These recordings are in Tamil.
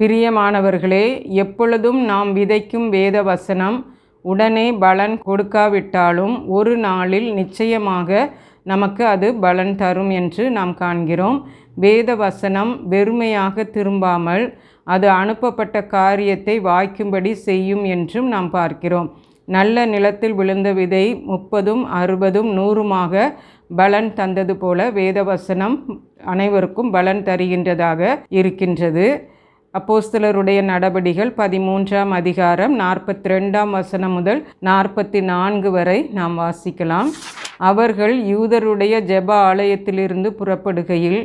பிரியமானவர்களே எப்பொழுதும் நாம் விதைக்கும் வேத வசனம் உடனே பலன் கொடுக்காவிட்டாலும் ஒரு நாளில் நிச்சயமாக நமக்கு அது பலன் தரும் என்று நாம் காண்கிறோம். வேத வசனம் வெறுமையாக திரும்பாமல் அது அனுப்பப்பட்ட காரியத்தை வாய்க்கும்படி செய்யும் என்றும் நாம் பார்க்கிறோம். நல்ல நிலத்தில் விழுந்த விதை முப்பதும் அறுபதும் நூறுமாக பலன் தந்தது போல வேதவசனம் அனைவருக்கும் பலன் தருகின்றதாக இருக்கின்றது. அப்போஸ்தலருடைய நடபடிகள் பதிமூன்றாம் அதிகாரம் நாற்பத்தி ரெண்டாம் வசனம் முதல் நாற்பத்தி நான்கு வரை நாம் வாசிக்கலாம். அவர்கள் யூதருடைய ஜெப ஆலயத்திலிருந்து புறப்படுகையில்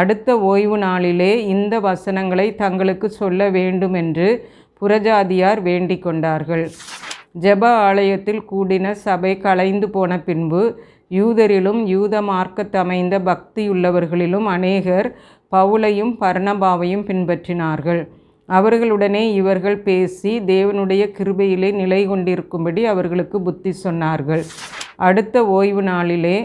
அடுத்த ஓய்வு நாளிலே இந்த வசனங்களை தங்களுக்கு சொல்ல வேண்டும் என்று புறஜாதியார் வேண்டிக் கொண்டார்கள். ஜெப ஆலயத்தில் கூடின சபை கலைந்து போன பின்பு யூதரிலும் யூத மார்க்கத்தமைந்த பக்தியுள்ளவர்களிலும் அநேகர் பவுலையும் பர்ணபாவையும் பின்பற்றினார்கள். அவர்களுடனே இவர்கள் பேசி தேவனுடைய கிருபையிலே நிலை கொண்டிருக்கும்படி அவர்களுக்கு புத்தி சொன்னார்கள். அடுத்த ஓய்வு நாளிலே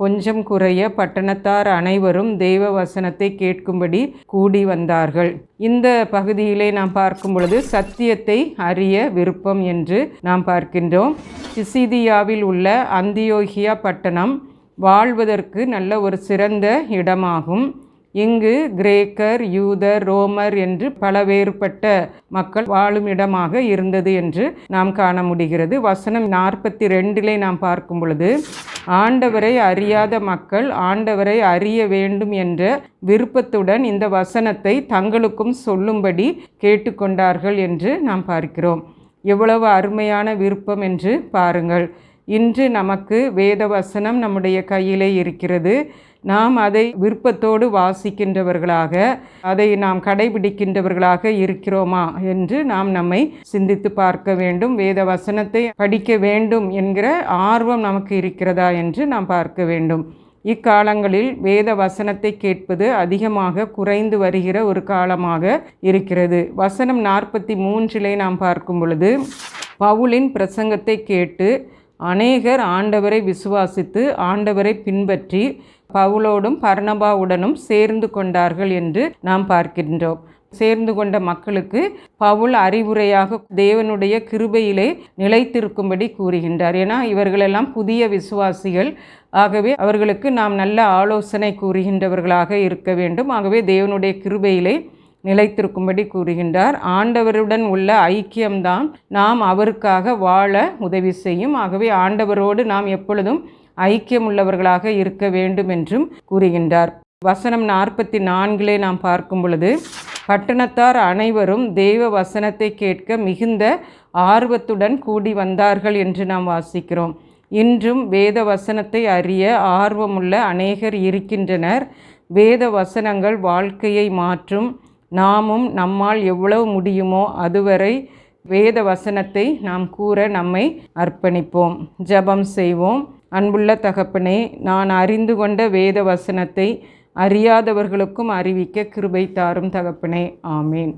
கொஞ்சம் குறைய பட்டணத்தார் அனைவரும் தெய்வ வசனத்தை கேட்கும்படி கூடி வந்தார்கள். இந்த பகுதியிலே நாம் பார்க்கும் பொழுது சத்தியத்தை அறிய விருப்பம் என்று நாம் பார்க்கின்றோம். பிசிதியாவில் உள்ள அந்தியோகியா பட்டணம் வாழ்வதற்கு நல்ல ஒரு சிறந்த இடமாகும். இங்கு கிரேக்கர் யூதர் ரோமர் என்று பல வேறுபட்ட மக்கள் வாழும் இடமாக இருந்தது என்று நாம் காண முடிகிறது. வசனம் நாற்பத்தி ரெண்டிலே நாம் பார்க்கும் பொழுது ஆண்டவரை அறியாத மக்கள் ஆண்டவரை அறிய வேண்டும் என்ற விருப்பத்துடன் இந்த வசனத்தை தங்களுக்கும் சொல்லும்படி கேட்டுக்கொண்டார்கள் என்று நாம் பார்க்கிறோம். எவ்வளவு அருமையான விருப்பம் என்று பாருங்கள். இன்று நமக்கு வேத வசனம் நம்முடைய கையிலே இருக்கிறது. நாம் அதை விருப்பத்தோடு வாசிக்கின்றவர்களாக அதை நாம் கடைபிடிக்கின்றவர்களாக இருக்கிறோமா என்று நாம் நம்மை சிந்தித்து பார்க்க வேண்டும். வேத வசனத்தை படிக்க வேண்டும் என்கிற ஆர்வம் நமக்கு இருக்கிறதா என்று நாம் பார்க்க வேண்டும். இக்காலங்களில் வேத வசனத்தை கேட்பது அதிகமாக குறைந்து வருகிற ஒரு காலமாக இருக்கிறது. வசனம் நாற்பத்தி மூன்றிலே நாம் பார்க்கும் பொழுது பவுலின் பிரசங்கத்தை கேட்டு அநேகர் ஆண்டவரை விசுவாசித்து ஆண்டவரை பின்பற்றி பவுலோடும் பர்ணபாவுடனும் சேர்ந்து கொண்டார்கள் என்று நாம் பார்க்கின்றோம். சேர்ந்து கொண்ட மக்களுக்கு பவுல் அறிவுரையாக தேவனுடைய கிருபையிலே நிலைத்திருக்கும்படி கூறுகின்றார். ஏன்னா இவர்களெல்லாம் புதிய விசுவாசிகள். ஆகவே அவர்களுக்கு நாம் நல்ல ஆலோசனை கூறுகின்றவர்களாக இருக்க வேண்டும். ஆகவே தேவனுடைய கிருபையிலே நிலைத்திருக்கும்படி கூறுகின்றார். ஆண்டவருடன் உள்ள ஐக்கியம்தான் நாம் அவருக்காக வாழ உதவி செய்யும். ஆகவே ஆண்டவரோடு நாம் எப்பொழுதும் ஐக்கியம் உள்ளவர்களாக இருக்க வேண்டும் என்றும் கூறுகின்றார். வசனம் நாற்பத்தி நான்கிலே நாம் பார்க்கும் பொழுது பட்டணத்தார் அனைவரும் தெய்வ வசனத்தை கேட்க மிகுந்த ஆர்வத்துடன் கூடி வந்தார்கள் என்று நாம் வாசிக்கிறோம். இன்றும் வேத வசனத்தை அறிய ஆர்வமுள்ள அநேகர் இருக்கின்றனர். வேத வசனங்கள் வாழ்க்கையை மாற்றும். நாமும் நம்மால் எவ்வளவு முடியுமோ அதுவரை வேத வசனத்தை நாம் கூற நம்மை அர்ப்பணிப்போம். ஜபம் செய்வோம். அன்புள்ள தகப்பனே நான் அறிந்து கொண்ட வேத வசனத்தை அறியாதவர்களுக்கும் அறிவிக்க கிருபை தாரும் தகப்பனே. ஆமேன்.